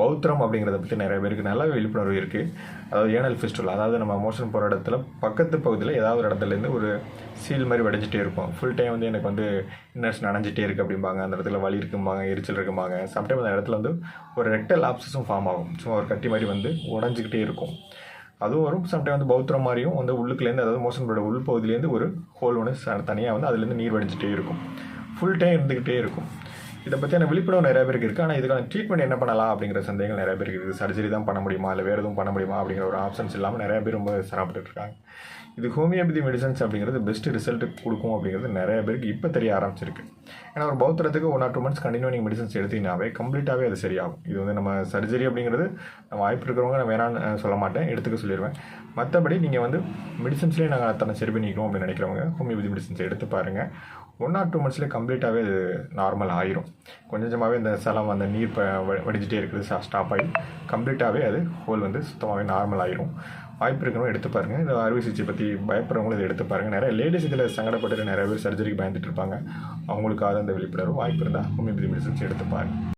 பௌத்திரம் அப்படிங்கிறத பற்றி நிறைய பேருக்கு நல்ல விழிப்புணர்வு இருக்குது அதாவது ஏனல் ஃபெஸ்டிவல் அதாவது நம்ம மோஷன் போகிற இடத்துல பக்கத்து பகுதியில் ஏதாவது ஒரு இடத்துலேருந்து ஒரு சீல் மாதிரி வடிஞ்சிட்டே இருக்கும் ஃபுல் டைம் வந்து எனக்கு வந்து இன்னர்ஸ் நனைஞ்சிட்டே இருக்குது அப்படிம்பாங்க. அந்த இடத்துல வலி இருக்கும்பாங்க எரிச்சல் இருக்கும்பாங்க. சம்டைம் அந்த இடத்துல வந்து ஒரு ரெக்டல் ஆப்சஸும் ஃபார்ம் ஆகும். சும்மா ஒரு கட்டி மாதிரி வந்து உடஞ்சிக்கிட்டே இருக்கும். அதுவும் வரும். சம்டைம் வந்து பௌத்திரம் மாதிரியும் வந்து உள்ளுக்குலேருந்து அதாவது மோஷன் போட உள் பகுதியிலேருந்து ஒரு ஹோல் ஒன்று தனியாக வந்து அதுலேருந்து நீர் வடிஞ்சிட்டே இருக்கும். ஃபுல் டைம் இருந்துக்கிட்டே இருக்கும். இதை பற்றியான விழிப்புணர்வு நிறைய பேருக்கு இருக்குது ஆனால் இதுக்கான ட்ரீட்மெண்ட் என்ன பண்ணலாம் அப்படிங்கிற சந்தேகங்கள் நிறைய பேருக்கு இருக்குது. சர்ஜரி தான் பண்ண முடியுமா? இல்லை வேறு எதுவும் பண்ண முடியுமா? அப்படிங்கிற ஒரு ஆப்ஷன்ஸ் இல்லாமல் நிறைய பேர் ரொம்ப சிரமப்பட்டு இருக்காங்க. இது ஹோமியோபதி மெடிசன்ஸ் அப்படிங்கிறது பெஸ்ட் ரிசல்ட் கொடுக்கும் அப்படிங்கிறது நிறைய பேருக்கு இப்போ தெரிய ஆரம்பிச்சிருக்கு. ஏன்னா ஒரு பௌத்திரத்துக்கு one or two months continue நீங்கள் மெடிசன்ஸ் எடுத்தீங்கன்னாவே கம்ப்ளீட்டாகவே அது சரியாகும். இது வந்து நம்ம சர்ஜரி அப்படிங்கிறது நம்ம வாய்ப்பு இருக்கிறவங்க நான் வேணான்னு சொல்ல மாட்டேன். எடுத்துக்க சொல்லிடுவேன் மற்றபடி நீங்கள் வந்து மெடிசன்ஸ்லேயே நாங்கள் அத்தனை சரி பண்ணிக்கிறோம் அப்படின்னு நினைக்கிறவங்க ஹோமியோபதி மெடிசன்ஸ் எடுத்து பாருங்கள் ஒன் ஆர் டூ மந்த்ஸ்லேயே கம்ப்ளீட்டாகவே அது நார்மல் ஆயிரும். கொஞ்சம் கொஞ்சமாகவே இந்த சலம் அந்த நீர் ப வ- வடிஞ்சிட்டே இருக்குது ஸ்டாப் ஆகி கம்ப்ளீட்டாகவே அது ஹோல் வந்து சுத்தமாகவே நார்மல் ஆயிரும். வாய்ப்பு இருக்கிறவங்க எடுத்து பாருங்கள் இந்த அறுவை சிகிச்சை பற்றி பயப்படுறவங்களும் இதை எடுத்து பாருங்கள் நிறைய லேடிஸ் இதில் சங்கடப்பட்டு நிறைய பேர் சர்ஜரிக்கு பயந்துட்டு இருப்பாங்க. அவங்களுக்காக அந்த விழிப்புணர்வு வாய்ப்பு இருந்தால் ஹோமியோபதி மெடிசன்ஸ் எடுத்து பாருங்கள்